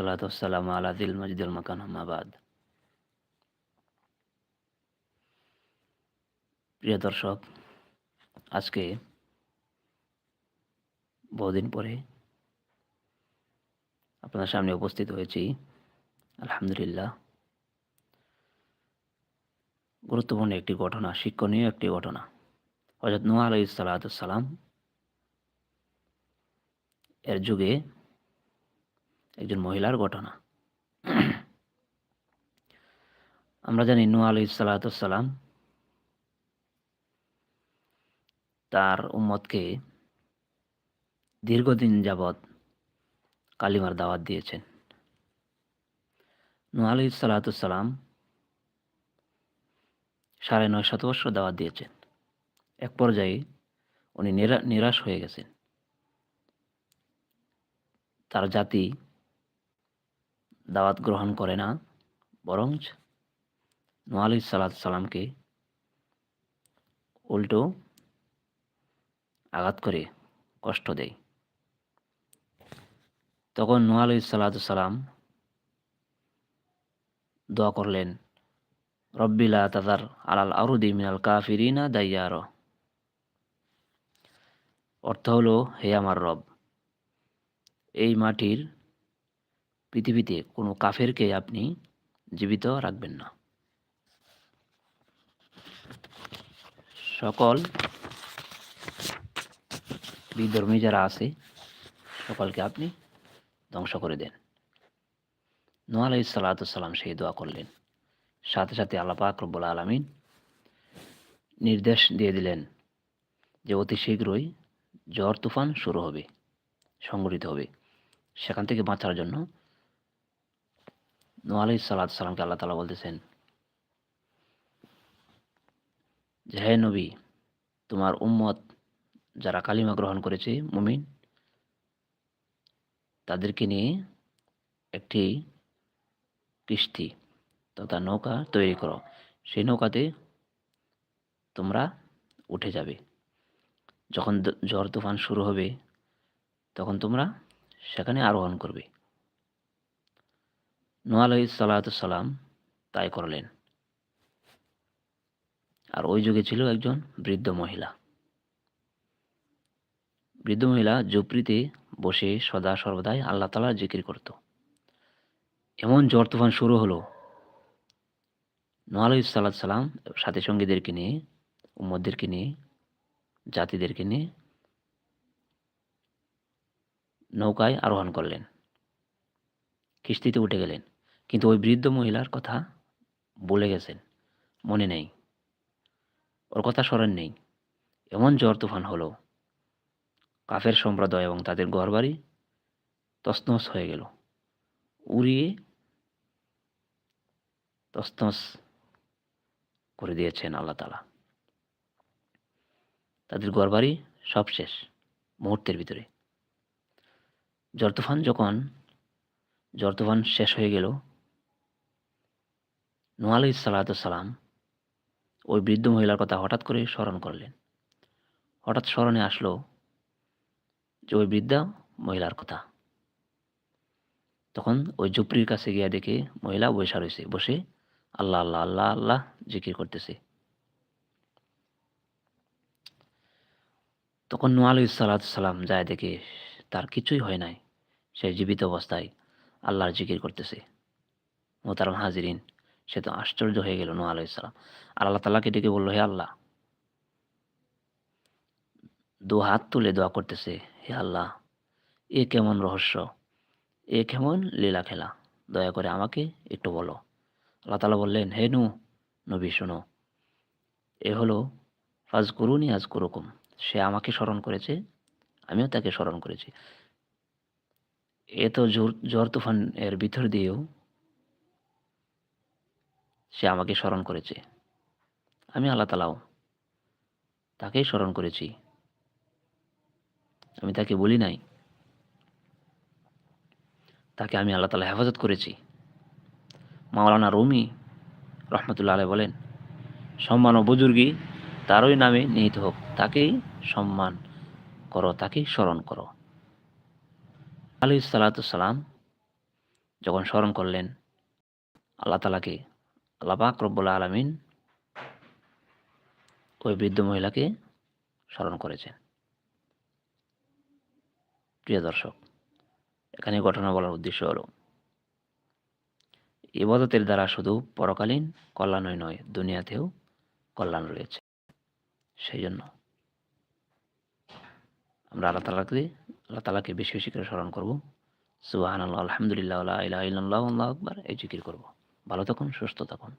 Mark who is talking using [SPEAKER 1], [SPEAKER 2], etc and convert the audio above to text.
[SPEAKER 1] ওসালাতাম আলা দিল মজদুল মাকান আহমাবাদ প্রিয় দর্শক, আজকে বহুদিন পরে আপনার সামনে উপস্থিত হয়েছি। আলহামদুলিল্লাহ। গুরুত্বপূর্ণ একটি ঘটনা, শিক্ষণীয় একটি ঘটনা। হজরত নোয়া আলাই সালাতাম এর যুগে একজন মহিলার ঘটনা। আমরা জানি নু আলি সালাতাম তার উম্মতকে দীর্ঘদিন যাবৎ কালিমার দাওয়াত দিয়েছেন। নু আলি সালাতাম সাড়ে নয় শতবর্ষ দাওয়াত দিয়েছেন। এক পর্যায়ে উনি নিরাশ হয়ে গেছেন। তার জাতি দাওয়াত গ্রহণ করে না বরং নোয়ালি সালাত সালামকে উল্টো আঘাত করে কষ্ট দেয়। তখন নোয়ালি সালাত সালাম দোয়া করলেন রব্বিলা তাদার আলাল আরুদি মিনাল কাফিরিনা দাইয়ার। অর্থ হলো, হে আমার রব, এই মাটির পৃথিবীতে কোনো কাফেরকে আপনি জীবিত রাখবেন না। সকল বিধর্মী যারা আছে, সকলকে আপনি ধ্বংস করে দেন। নোয়া আলাই সালাতাম সেই দোয়া করলেন। সাথে সাথে আল্লাপাক রব্বুল আলমিন নির্দেশ দিয়ে দিলেন যে অতি শীঘ্রই জ্বর, তুফান শুরু হবে সংগঠিত হবে। সেখান থেকে বাঁচার জন্য নোয়ালি আল্লাহ তালা বলতেছেন, যে হে নবী, তোমার উম্মত যারা কালিমা গ্রহণ করেছে, মুমিন, তাদেরকে নিয়ে একটি কিস্তি তথা নৌকা তৈরি করো। সেই নৌকাতে তোমরা উঠে যাবে। যখন ঝড় তুফান শুরু হবে, তখন তোমরা সেখানে আরোহণ করবে। নোয়া আলাই সালাম তাই করলেন। আর ওই যুগে ছিল একজন বৃদ্ধ মহিলা। বৃদ্ধ মহিলা জুপড়িতে বসে সদা সর্বদাই আল্লাহ তালা জিকির করত। এমন জ্বর তুফান শুরু হলো। নোয়া আলাই সাল্লাহ সাল্লাম সাথী সঙ্গীদেরকে নিয়ে উম্মদদেরকে নিয়ে, জাতিদেরকে নিয়ে নৌকায় আরোহণ করলেন। কিস্তিতে উঠে গেলেন। কিন্তু ওই বৃদ্ধ মহিলার কথা বলে গেছেন, মনে নেই। ওর কথা স্মরণ নেই। এমন জ্বর তুফান হলো। কাফের সম্প্রদায় এবং তাদের ঘরবাড়ি তসনস হয়ে গেল। উড়িয়ে তসনস করে দিয়েছেন আল্লাহ তালা তাদের ঘরবাড়ি সব শেষ মুহূর্তের ভিতরে। জ্বর তুফান যখন জ্বর তুফান শেষ হয়ে গেল। নোয়াল সালাম ওই বৃদ্ধ মহিলার কথা হঠাৎ করে স্মরণ করলেন। হঠাৎ স্মরণে আসলো যে ওই বৃদ্ধা মহিলার কথা। তখন ওই ঝুপড়ির কাছে গিয়ে দেখে মহিলা বৈশা রয়েছে, বসে আল্লাহ আল্লাহ আল্লাহ আল্লাহ জিকির করতেছে। তখন নোয়াল সালাম যায় দেখে তার কিছুই হয় নাই। সে জীবিত অবস্থায় আল্লাহর জিকির করতেছে। মোতারাম হাজিরিন, সে তো আশ্চর্য হয়ে গেল নোয়া আলাইসালাম আর আল্লাহ তালাকে ডেকে বলল, হে আল্লাহ, দু হাত তুলে দোয়া করতেছে, হে আল্লাহ, এ কেমন রহস্য, এ কেমন লীলা খেলা, দয়া করে আমাকে একটু বলো। আল্লাহ তালা বললেন, হে নু নবী শোনো, এ হলো ফাজ করুনি আজ করুকুম সে আমাকে স্মরণ করেছে, আমিও তাকে স্মরণ করেছি। এত জোর, জ্বর তুফান এর ভিতর দিয়েও সে আমাকে স্মরণ করেছে। আমি আল্লাহ তালাও তাকেই স্মরণ করেছি। আমি তাকে বলি নাই। তাকে আমি আল্লাহ তালা হেফাজত করেছি। মাওলানা রুমি রহমতুল্লাহ আলাই বলেন, সম্মান ও বুজুর্গি, তারই নামে নিহিত হোক। তাকেই সম্মান করো, তাকেই স্মরণ করো। আলি সালাতাম যখন স্মরণ করলেন, আল্লাহ তালাকে আল্লাহ পাক রব্বুল আলমিন ওই বৃদ্ধ মহিলাকে স্মরণ করেছেন। প্রিয় দর্শক, এখানে ঘটনা বলার উদ্দেশ্য হলো, ইবাদতের দ্বারা শুধু পরকালীন কল্যাণই নয়, দুনিয়াতেও কল্যাণ রয়েছে। সেই জন্য আমরা আল্লাহ তালাকে আল্লাহ তালাকে বেশি বেশি করে স্মরণ করব। সুবাহান আল্লাহ আলহামদুলিল্লাহ আল্লাহ আল্লাহু আকবার, এই জিকির করব। ভালো থাকুন, সুস্থ থাকুন।